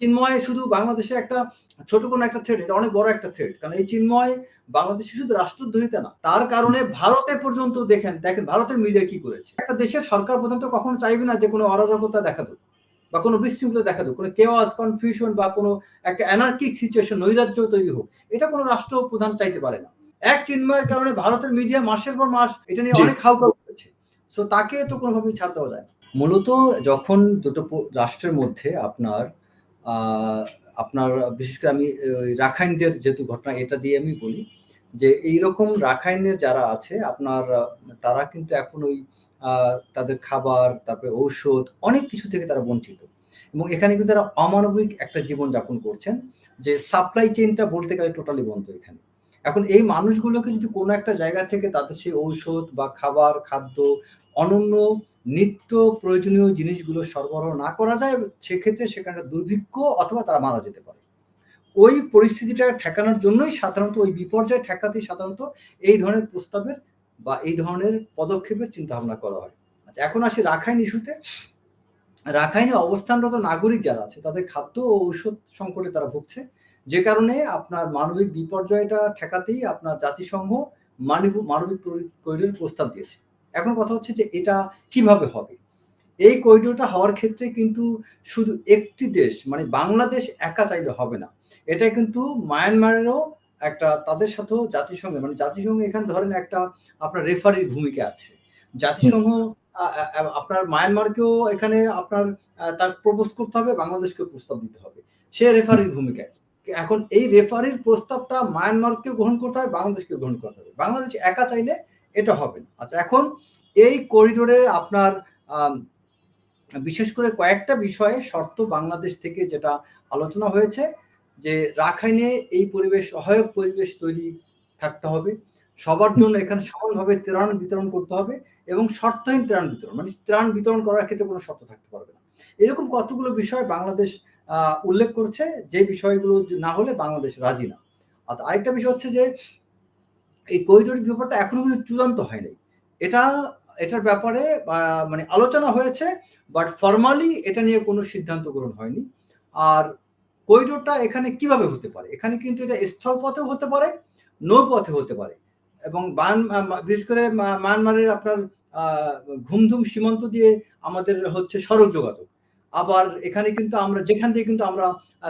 চিন্ময় শুধু বাংলাদেশে একটা ছোট কোনো একটা থ্রেড এটা অনেক বড় একটা থ্রেড কারণ এই চিন্ময় বাংলাদেশে শুধু রাষ্ট্রদ্রোহিতা না তার কারণে ভারতে পর্যন্ত দেখেন দেখেন ভারতের মিডিয়া কি করেছে। একটা দেশের সরকার প্রধান তো কখনো চাইবে না যে কোনো অরাজকতা দেখা দেবে বা কোনো বিশৃঙ্খলা দেখা দেবে কোনো কেওয়াজ কনফিউশন বা কোনো একটা অ্যানার্কিক সিচুয়েশন নৈরাজ্য তৈরি হোক। এটা কোনো রাষ্ট্র প্রধান চাইতে পারে না। এক চিন্ময়ের কারণে ভারতের মিডিয়া মাসের পর মাস এটা নিয়ে অনেক হাউকাউ করেছে। সো তাকে তো কোনোভাবেই ছাড় দেওয়া যায় মূলত যখন দুটো রাষ্ট্রের মধ্যে আপনার আপনার, বিশেষ করে আমি রাখাইনদের যেহেতু ঘটনা, এটা দিয়ে আমি বলি যে, এইরকম রাখাইনের যারা আছে, আপনার, তারা কিন্তু এখন ওই তাদের খাবার, তারপরে ঔষধ, অনেক কিছু থেকে তারা বঞ্চিত। এবং এখানে কিন্তু তারা অমানবিক একটা জীবন যাপন করছেন, যে সাপ্লাই চেইনটা বলতে গেলে টোটালি বন্ধ এখানে। এখন এই মানুষগুলোকে যদি কোনো একটা জায়গা থেকে তাদের সেই ঔষধ বা খাবার, খাদ্য অনন্য নিত্য প্রয়োজনীয় জিনিসগুলো সরবরাহ না করা যায়, সেক্ষেত্রে সেখানে দুর্ভিক্ষ অথবা তারা মারা যেতে পারে। ওই পরিস্থিতিটা ঠেকানোর জন্যই সাধারণত, ওই বিপর্যয় ঠেকাতেই সাধারণত এই ধরনের প্রস্তাবের বা এই ধরনের পদক্ষেপের চিন্তা ভাবনা করা হয়। আচ্ছা এখন আসি রাখাইন ইস্যুতে। রাখাইনে অবস্থানরত নাগরিক যারা আছে, তাদের খাদ্য ও ঔষধ সংকটে তারা ভুগছে। যে কারণে আপনার মানবিক বিপর্যয়টা ঠেকাতেই আপনার জাতিসংঘ মানবিক মানবিক করিডোর প্রস্তাব দিয়েছে। এখন কথা হচ্ছে যে এটা কীভাবে হবে? এই করিডোরটা হওয়ার ক্ষেত্রে কিন্তু শুধু একটি দেশ মানে বাংলাদেশ একা চাইলে হবে না। এটা কিন্তু মায়ানমারেরও একটা, তাদের সাথেও জাতিসংঘে মানে জাতিসংঘ এখানে ধরেন একটা আপনার রেফারির ভূমিকা আছে। জাতিসংঘ আপনার মায়ানমারকেও এখানে আপনার তার প্রপোজ করতে হবে, বাংলাদেশকে প্রস্তাব দিতে হবে। সে রেফারির ভূমিকায়। এখন এই রেফারির প্রস্তাবটা মায়ানমারকে গ্রহণ করতে হবে বাংলাদেশকে গ্রহণ করতে হবে। বাংলাদেশ একা চাইলে এটা হবে না। আচ্ছা এখন এই করিডোরে আপনার বিশেষ করে কয়েকটা বিষয়ে শর্ত বাংলাদেশ থেকে যেটা আলোচনা হয়েছে, যে রাখাইনে এই পরিবেশ সহায়ক পরিবেশ তৈরি থাকতে হবে। সবার জন্য এখানে সমানভাবে ত্রাণ বিতরণ করতে হবে এবং শর্তহীন ত্রাণ বিতরণ মানে ত্রাণ বিতরণ করার ক্ষেত্রে কোনো শর্ত থাকতে পারবে না। এরকম কতগুলো বিষয় বাংলাদেশ উল্লেখ করছে, যে বিষয়গুলো না হলে বাংলাদেশ রাজি না। আচ্ছা আরেকটা বিষয় হচ্ছে যে এই করিডোর ব্যাপারটা এখনও কিন্তু চূড়ান্ত হয়নি। এটা, এটার ব্যাপারে মানে আলোচনা হয়েছে বাট ফর্মালি এটা নিয়ে কোনো সিদ্ধান্ত গ্রহণ হয়নি। আর করিডোরটা এখানে কীভাবে হতে পারে? এখানে কিন্তু এটা স্থলপথেও হতে পারে নৌপথে হতে পারে। এবং বান বিশেষ করে মায়ানমারের আপনার ঘুমধুম সীমান্ত দিয়ে আমাদের হচ্ছে সড়ক যোগাযোগ আবার এখানে কিন্তু আমরা, যেখান থেকে কিন্তু আমরা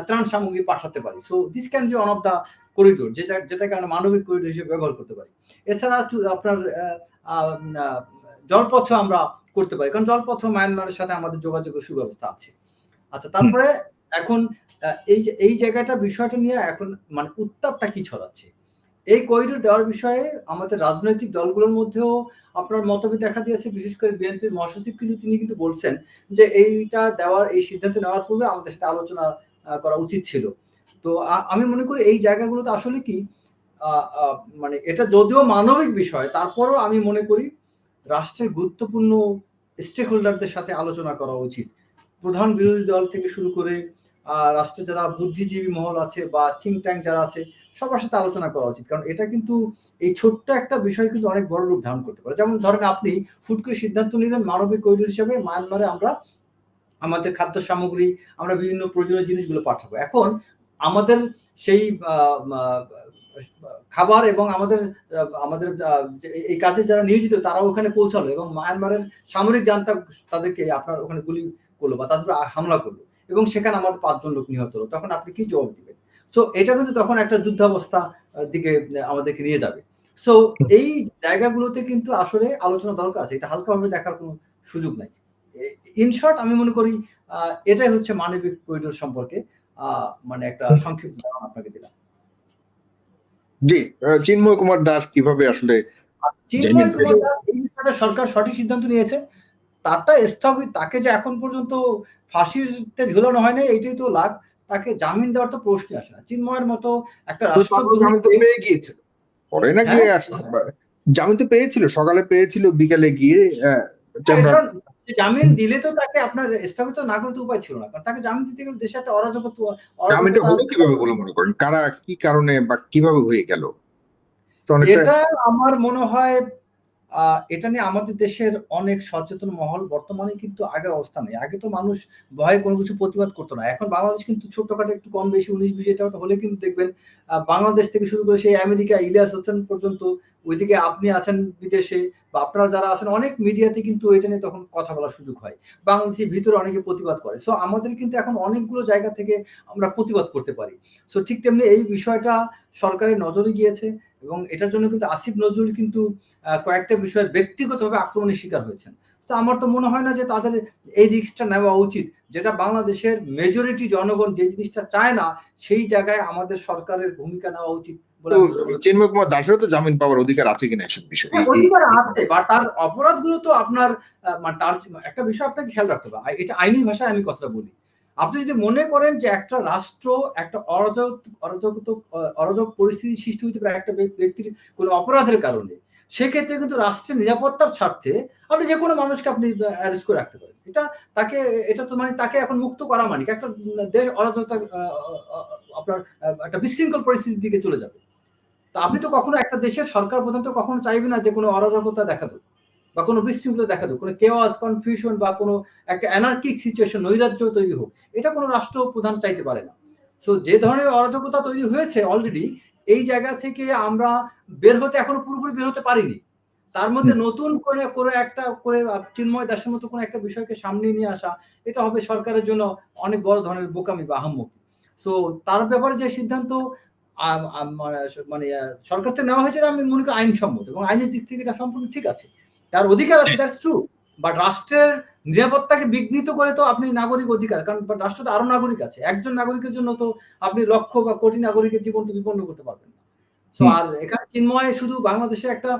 ত্রাণ সামগ্রী পাঠাতে পারি। So this can be one of the corridor যেটা যেটাকে আমরা মানবিক করিডোর হিসেবে ব্যবহার করতে পারি। এছাড়া আপনার জলপথে আমরা করতে পারি কারণ জলপথ মায়ানমারের সাথে আমাদের যোগাযোগের সুব্যবস্থা আছে। আচ্ছা তারপরে এখন এই এই জায়গাটা বিষয়টা নিয়ে এখন মানে উত্তাপটা কি ছড়াচ্ছে? এই করিডোর দেওয়ার বিষয়ে আমাদের রাজনৈতিক দলগুলোর মধ্যেও আপনার মতভেদ দেখা দিয়েছে বিশেষ করে বিএনপির মহাসচিব কিন্তু তিনি কিন্তু বলছেন যে এইটা দেওয়ার এই সিদ্ধান্ত নেওয়ার পূর্বে আমাদের সাথে আলোচনা করা উচিত ছিল। তো আমি মনে করি এই জায়গাগুলোতে আসলে কি মানে এটা যদিও মানবিক বিষয়, তারপরও আমি মনে করি রাষ্ট্রের গুরুত্বপূর্ণ স্টেক হোল্ডারদের সাথে আলোচনা করা উচিত। প্রধান বিরোধী দল থেকে শুরু করে রাষ্ট্রে যারা বুদ্ধিজীবী মহল আছে বা থিঙ্ক ট্যাঙ্ক যারা আছে, সবার সাথে আলোচনা করা উচিত। কারণ এটা কিন্তু এই ছোট্ট একটা বিষয় কিন্তু অনেক বড় রূপ ধারণ করতে পারে। যেমন ধরেন আপনি ফুট করে সিদ্ধান্ত নিলেন মানবিক করিডোর হিসেবে মায়ানমারে আমরা আমাদের খাদ্য সামগ্রী, আমরা বিভিন্ন প্রয়োজনীয় জিনিসগুলো পাঠাবো। এখন আমাদের সেই খাবার এবং আমাদের আমাদের এই কাজে যারা নিয়োজিত তারাও ওখানে পৌঁছালো এবং মায়ানমারের সামরিক জান্তা তাদেরকে আপনার ওখানে গুলি করল বা তাদের হামলা করল এবং সেখানে আমাদের পাঁচজন লোক নিহত হলো। তখন আপনি কি জবাব দিবেন? সো এটা কিন্তু তখন একটা যুদ্ধাবস্থা দিকে আমাদেরকে নিয়ে যাবে। সো এই জায়গাগুলোতে কিন্তু আসলে আলোচনা দরকার আছে। এটা হালকাভাবে দেখার কোনো সুযোগ নাই। ইন শর্ট আমি মনে করি এটাই হচ্ছে মানবিক করিডোর সম্পর্কে। মানে একটা সংক্ষিপ্ত আপনাকে দিলাম। জি চিন্ময় কুমার দাস কীভাবে আসলে চিন্ময় কুমার দাস এই বিষয়টা সরকার সঠিক সিদ্ধান্ত নিয়েছে। তারটা স্থগিত তাকে যে এখন পর্যন্ত ফাঁসিতে ঝুলানো হয় না এইটাই তো লাগ। তাকে জামিন দেওয়ার তো প্রশ্ন আসে না। চিন্ময়ের মতো একটা পেয়ে গিয়েছে। পরে না গিয়ে জামিন তো পেয়েছিল সকালে পেয়েছিল বিকালে গিয়ে জামিন দিলে তো তাকে আপনার স্থগিত না করতে উপায় ছিল না। কারণ তাকে জামিন দিতে গেলে দেশে একটা অরাজকত্ব জামিনটা হলো কীভাবে বলে মনে করেন? কারা কি কারণে বা কীভাবে হয়ে গেল? এটা আমার মনে হয় এটা নিয়ে আমাদের দেশের অনেক সচেতন মহল বর্তমানে কিন্তু আগের অবস্থা নেই। আগে তো মানুষ ভয়ে কোনো কিছু প্রতিবাদ করতো না। এখন বাংলাদেশ কিন্তু ছোটখাটো একটু কম বেশি উনিশ বিশ এটা হলে কিন্তু দেখবেন বাংলাদেশ থেকে শুরু করে সেই আমেরিকা ইলিয়াস হোসেন পর্যন্ত ওইদিকে আপনি আছেন বিদেশে বা আপনারা যারা আছেন, অনেক মিডিয়াতে কিন্তু এটা নিয়ে তখন কথা বলার সুযোগ হয়। বাংলাদেশের ভিতরে অনেকে প্রতিবাদ করে। সো আমাদের কিন্তু এখন অনেকগুলো জায়গা থেকে আমরা প্রতিবাদ করতে পারি। সো ঠিক তেমনি এই বিষয়টা সরকারের নজরে গিয়েছে। এবং এটার জন্য কিন্তু আসিফ নজরুল কিন্তু কয়েকটা বিষয়ে ব্যক্তিগতভাবে আক্রমণের শিকার হয়েছেন। তো আমার তো মনে হয় না যে তাদের এই রিক্সটা নেওয়া উচিত। যেটা বাংলাদেশের মেজরিটি জনগণ যে জিনিসটা চায় না সেই জায়গায় আমাদের সরকারের ভূমিকা নেওয়া উচিত। চিন্ময় কুমার দাসেরও তো জামিন পাওয়ার অধিকার আছে কিনা এসব বিষয়ে? হ্যাঁ, অধিকার আছে বা তার অপরাধগুলো তো আপনার মানে তার একটা বিষয় আপনাকে খেয়াল রাখতে হবে। এটা আইনি ভাষায় আমি কথাটা বলি। আপনি যদি মনে করেন যে একটা রাষ্ট্র, একটা অরাজক অরাজক অরাজক পরিস্থিতি সৃষ্টি হতে পারে একটা ব্যক্তির কোনো অপরাধের কারণে, সেক্ষেত্রে কিন্তু রাষ্ট্রের নিরাপত্তার স্বার্থে আপনি যে কোনো মানুষকে আপনি অ্যারেস্ট করে রাখতে পারেন। এটা তাকে, এটা তো মানে তাকে এখন মুক্ত করা মানে একটা দেশ অরাজকতা আপনার একটা বিশৃঙ্খল পরিস্থিতির দিকে চলে যাবে। তো আপনি তো কখনো একটা দেশের সরকার প্রধান তো কখনো চাইবে না যে কোনো অরাজকতা দেখা দেবে বা কোনো বিশৃঙ্খলা দেখা দেবে কোনো কেওয়াজ কনফিউশন বা কোনো একটা অ্যানার্কিক সিচুয়েশন নৈরাজ্য তৈরি হোক এটা কোনো রাষ্ট্র প্রধান চাইতে পারে না। সো যে ধরনের অরাজকতা তৈরি হয়েছে অলরেডি এই জায়গা থেকে আমরা বের হতে এখনও পুরোপুরি বের হতে পারিনি। তার মধ্যে নতুন করে করে একটা করে চিন্ময় দাসের মতো কোনো একটা বিষয়কে সামনে নিয়ে আসা এটা হবে সরকারের জন্য অনেক বড় ধরনের বোকামি বা আহম্মকি। সো তার ব্যাপারে যে সিদ্ধান্ত আম- মানে সরকার থেকে নেওয়া হয়েছে আমি মনে করি আইনসম্মত এবং আইনের দিক থেকে এটা সম্পূর্ণ ঠিক আছে। তার অধিকার আছে দ্যাটস ট্রু বাট রাষ্ট্রের নিরাপত্তাকে বিঘ্নিত করে তো আপনি নাগরিক অধিকার কারণ রাষ্ট্র তো আরও নাগরিক আছে। একজন নাগরিকের জন্য তো আপনি লক্ষ বা কোটি নাগরিকের জীবন তো বিপন্ন করতে পারবেন না। সো আর এখানে চিন্ময় শুধু বাংলাদেশে একটা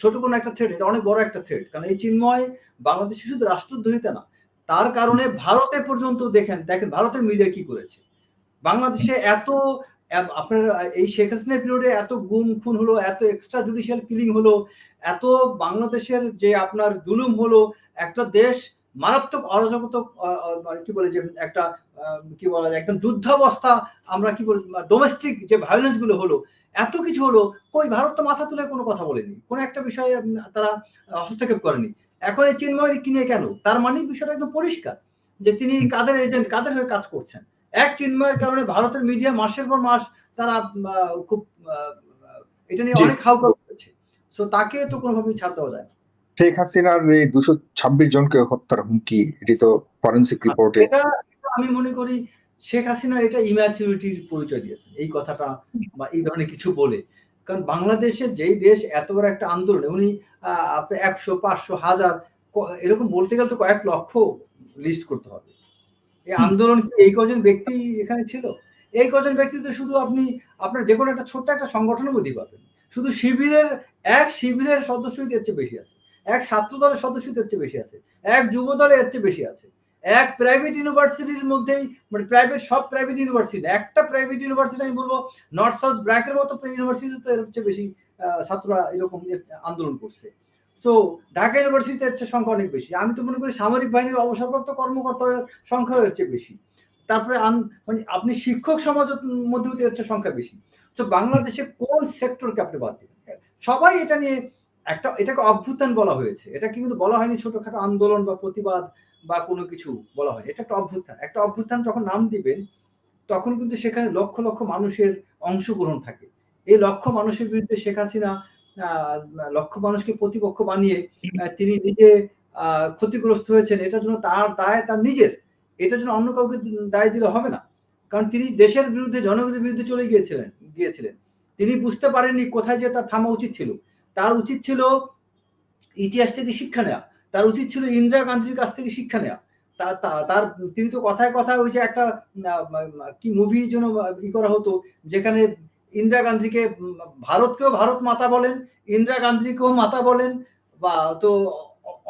ছোট কোনো একটা থ্রেড এটা অনেক বড় একটা থ্রেড কারণ এই চিন্ময় বাংলাদেশে শুধু রাষ্ট্রদ্রোহিতা না তার কারণে ভারতে পর্যন্ত দেখেন দেখেন ভারতের মিডিয়া কি করেছে। বাংলাদেশে এত আপনার এই শেখ হাসিনার পিরিয়ডে এত গুম খুন হলো এত এক্সট্রা জুডিশিয়াল কিলিং হলো এত বাংলাদেশের যে আপনার জুলুম হলো একটা দেশ মারাত্মক অরাজকতা মানে কি বলে যে একটা কি বলা যায় একদম যুদ্ধাবস্থা আমরা কি বলি ডোমেস্টিক যে ভায়োলেন্সগুলো হলো এত কিছু হলো কই ভারত তো মাথা তুলে কোনো কথা বলেনি। কোনো একটা বিষয়ে তারা হস্তক্ষেপ করেনি। এখন এই চিন্ময় কিনে কেন? তার মানে বিষয়টা একদম পরিষ্কার যে তিনি কাদের এজেন্ট কাদের হয়ে কাজ করছেন। এক চিন্ময়ের কারণে ভারতের মিডিয়া মাসের পর মাস তারা খুব আহ, এটা নিয়ে অনেক হাউকাউ সো তাকে তো কোনোভাবেই ছাড় দেওয়া যায় না। শেখ হাসিনার এই দুশো ছাব্বিশ জনকে হত্যার হুমকি এটি তো ফরেন্সিক রিপোর্টে এটা এটা আমি মনে করি শেখ হাসিনা এটা ইম্যাচুরিটির পরিচয় দিয়েছেন। এই কথাটা বা এই ধরনের কিছু বলে। কারণ বাংলাদেশের যেই দেশ এত বড় একটা আন্দোলন উনি আপনি একশো পাঁচশো হাজার এরকম বলতে গেলে তো কয়েক লক্ষ লিস্ট করতে হবে। এই আন্দোলন কি এই কজন ব্যক্তি এখানে ছিল? এই কজন ব্যক্তি তো শুধু আপনি আপনার যে কোনো একটা ছোট্ট একটা সংগঠনের মধ্যেই পাবেন। শুধু শিবিরের, এক শিবিরের সদস্যই এর চেয়ে বেশি আছে। এক ছাত্র দলের সদস্যই এর চেয়ে বেশি আছে। এক যুব দলের এর চেয়ে বেশি আছে। এক প্রাইভেট ইউনিভার্সিটির মধ্যেই মানে প্রাইভেট সব প্রাইভেট ইউনিভার্সিটি একটা প্রাইভেট ইউনিভার্সিটি আমি বলব নর্থ সাউথ ব্র্যাকের মতো ইউনিভার্সিটি তো এর চেয়ে বেশি ছাত্ররা এরকম আন্দোলন করছে। সো ঢাকা ইউনিভার্সিটিতে এর চেয়ে সংখ্যা অনেক বেশি। আমি তো মনে করি সামরিক বাহিনীর অবসরপ্রাপ্ত কর্মকর্তাদের সংখ্যা এর চেয়ে বেশি। তারপরে মানে আপনি শিক্ষক সমাজের মধ্যেও এর চেয়ে সংখ্যা বেশি। তো বাংলাদেশে কোন সেক্টরকে আপনি বাদ দিবেন? সবাই এটা নিয়ে একটা, এটাকে অভ্যুত্থান বলা হয়েছে। এটা কিন্তু বলা হয়নি ছোটখাটো আন্দোলন বা প্রতিবাদ বা কোনো কিছু বলা হয়নি। এটা একটা অভ্যুত্থান। একটা অভ্যুত্থান যখন নাম দিবেন, তখন কিন্তু সেখানে লক্ষ লক্ষ মানুষের অংশগ্রহণ থাকে। এই লক্ষ মানুষের বিরুদ্ধে শেখ হাসিনা লক্ষ মানুষকে প্রতিপক্ষ বানিয়ে তিনি নিজে ক্ষতিগ্রস্ত হয়েছেন, এটার জন্য তার দায় তার নিজের। এটার জন্য অন্য কাউকে দায় দিলে হবে না। কারণ তিনি দেশের বিরুদ্ধে, জনগণের বিরুদ্ধে চলে গিয়েছিলেন। গিয়েছিলেন। তিনি বুঝতে পারেননি কোথায় যে তার থামা উচিত ছিল। তার উচিত ছিল ইতিহাস থেকে শিক্ষা নেওয়া তার উচিত ছিল ইন্দিরা গান্ধীর কাছ থেকে শিক্ষা নেওয়া তার, তিনি তো কথায় কথায় ওই যে একটা কি মুভি জন্য ই করা হতো, যেখানে ইন্দিরা গান্ধীকে ভারতকেও ভারত মাতা বলেন, ইন্দিরা গান্ধীকেও মাতা বলেন, বা তো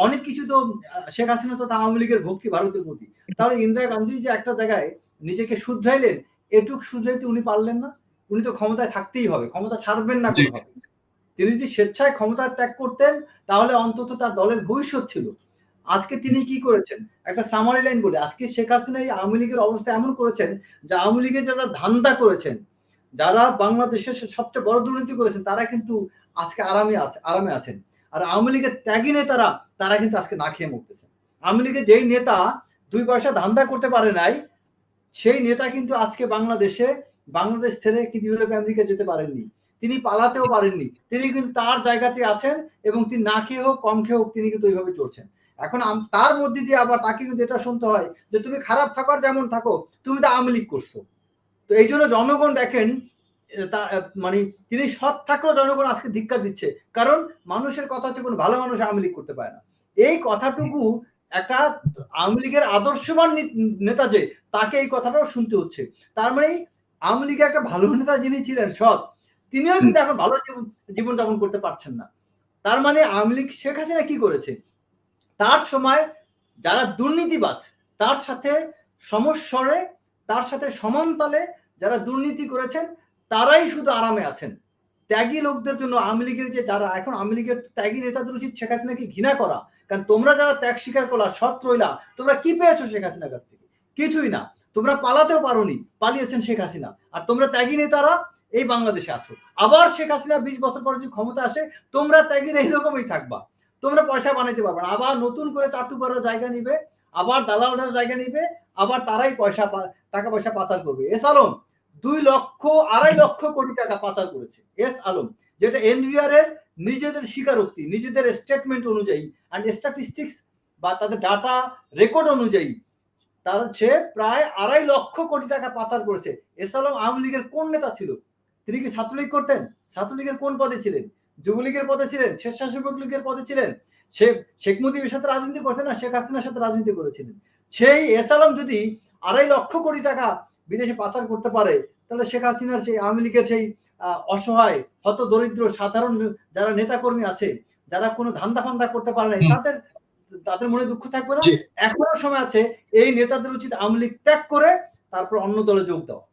অনেক কিছু তো, শেখ হাসিনা তা আওয়ামী লীগের ভক্তি ভারতের প্রতি। তাহলে ইন্দিরা গান্ধী যে একটা জায়গায় নিজেকে শুধরাইলেন, এটুক শুধরাইতে উনি পারলেন না? উনি তো ক্ষমতায় থাকতেই হবে ক্ষমতা ছাড়বেন না কোনোভাবে। তিনি যদি স্বেচ্ছায় ক্ষমতা ত্যাগ করতেন তাহলে অন্তত তার দলের ভবিষ্যৎ ছিল। আজকে তিনি কি করেছেন? একটা সামারি লাইন বলে। আজকে শেখ হাসিনা এই আওয়ামী লীগের অবস্থা এমন করেছেন যে আওয়ামী লীগের যারা ধান্দা করেছেন যারা বাংলাদেশের সবচেয়ে বড় দুর্নীতি করেছেন তারা কিন্তু আজকে আরামে আছে আরামে আছেন। আর আওয়ামী লীগের ত্যাগী নেতারা তারা কিন্তু আজকে না খেয়ে মরতেছে আওয়ামী লীগের যেই নেতা দুই পয়সা ধান্দা করতে পারে নাই সেই নেতা কিন্তু আজকে বাংলাদেশে বাংলাদেশ ছেড়ে কিন্তু ইউরোপ আমেরিকা যেতে পারেননি। তিনি পালাতেও পারেননি। তিনি কিন্তু তার জায়গাতে আছেন এবং তিনি না খেয়ে হোক, কম খেয়ে হোক, তিনি কিন্তু ওইভাবে চলছেন। এখন তার মধ্যে দিয়ে আবার তাকে কিন্তু এটা শুনতে হয় যে, তুমি খারাপ থাকো আর যেমন থাকো, তুমি তো আওয়ামী লীগ করছ। তো এই জন্য জনগণ দেখেন মানে তিনি সৎ থাকলেও জনগণ আজকে ধিক্কার দিচ্ছে। কারণ মানুষের কথা হচ্ছে, কোনো ভালো মানুষ আওয়ামী লীগ করতে পারে না। এই কথাটুকু একটা আওয়ামী লীগের আদর্শবান নেতা যে, তাকে এই কথাটাও শুনতে হচ্ছে। তার মানে আওয়ামী লীগের একটা ভালো নেতা যিনি ছিলেন সৎ তিনিও কিন্তু এখন ভালো জীবন জীবনযাপন করতে পারছেন না। তার মানে আওয়ামী লীগ শেখ হাসিনা কি করেছে? তার সময় যারা দুর্নীতিবাজ তার সাথে সমস্বরে তার সাথে সমানতালে যারা দুর্নীতি করেছেন তারাই শুধু আরামে আছেন। ত্যাগী লোকদের জন্য আওয়ামী লীগের যে যারা এখন আওয়ামী লীগের ত্যাগী নেতাদের উচিত শেখ হাসিনাকে ঘৃণা করা? কারণ তোমরা যারা ত্যাগ স্বীকার করলা সৎ রইলা তোমরা কি পেয়েছ শেখ হাসিনার কাছ থেকে? কিছুই না। তোমরা পালাতেও পারোনি, পালিয়েছেন শেখ হাসিনা। আর তোমরা ত্যাগী নেতারা এই বাংলাদেশে আছো। আবার শেখ হাসিনা বিশ বছর পরে যদি ক্ষমতা আসে, তোমরা ত্যাগীর এইরকমই থাকবা। তোমরা পয়সা বানাইতে পারবে না। আবার নতুন করে চাটু করার জায়গা নিবে, আবার দালালদের জায়গা নিবে, আবার তারাই পয়সা টাকা পয়সা পাচার করবে। এস আলম, দুই লক্ষ, আড়াই লক্ষ কোটি টাকা পাচার করেছে। এস আলম, যেটা এনভিআর এর নিজেদের স্বীকারোক্তি, নিজেদের স্টেটমেন্ট অনুযায়ী অ্যান্ড স্ট্যাটিস্টিক্স বা তাদের ডাটা রেকর্ড অনুযায়ী তার সে প্রায় আড়াই লক্ষ কোটি টাকা পাচার করেছে। এস আলম আওয়ামী লীগের কোন নেতা ছিল? তিনি কি ছাত্রলীগ করতেন? ছাত্রলীগের কোন পদে ছিলেন? যুবলীগের পদে ছিলেন? স্বেচ্ছাসেবক লীগের পদে ছিলেন? সে শেখ মুজিবের সাথে রাজনীতি করতেন না? শেখ হাসিনার সাথে রাজনীতি করেছিলেন। সেই এস আলম যদি আড়াই লক্ষ কোটি টাকা বিদেশে পাচার করতে পারে তাহলে শেখ হাসিনার সেই আওয়ামী লীগের সেই অসহায় হত দরিদ্র সাধারণ যারা নেতাকর্মী আছে যারা কোনো ধান্দা ফান্দা করতে পারে না তাদের তাদের মনে দুঃখ থাকবে না। এখনও সময় আছে এই নেতাদের উচিত আওয়ামী লীগ ত্যাগ করে তারপর অন্য দলে যোগ দেওয়া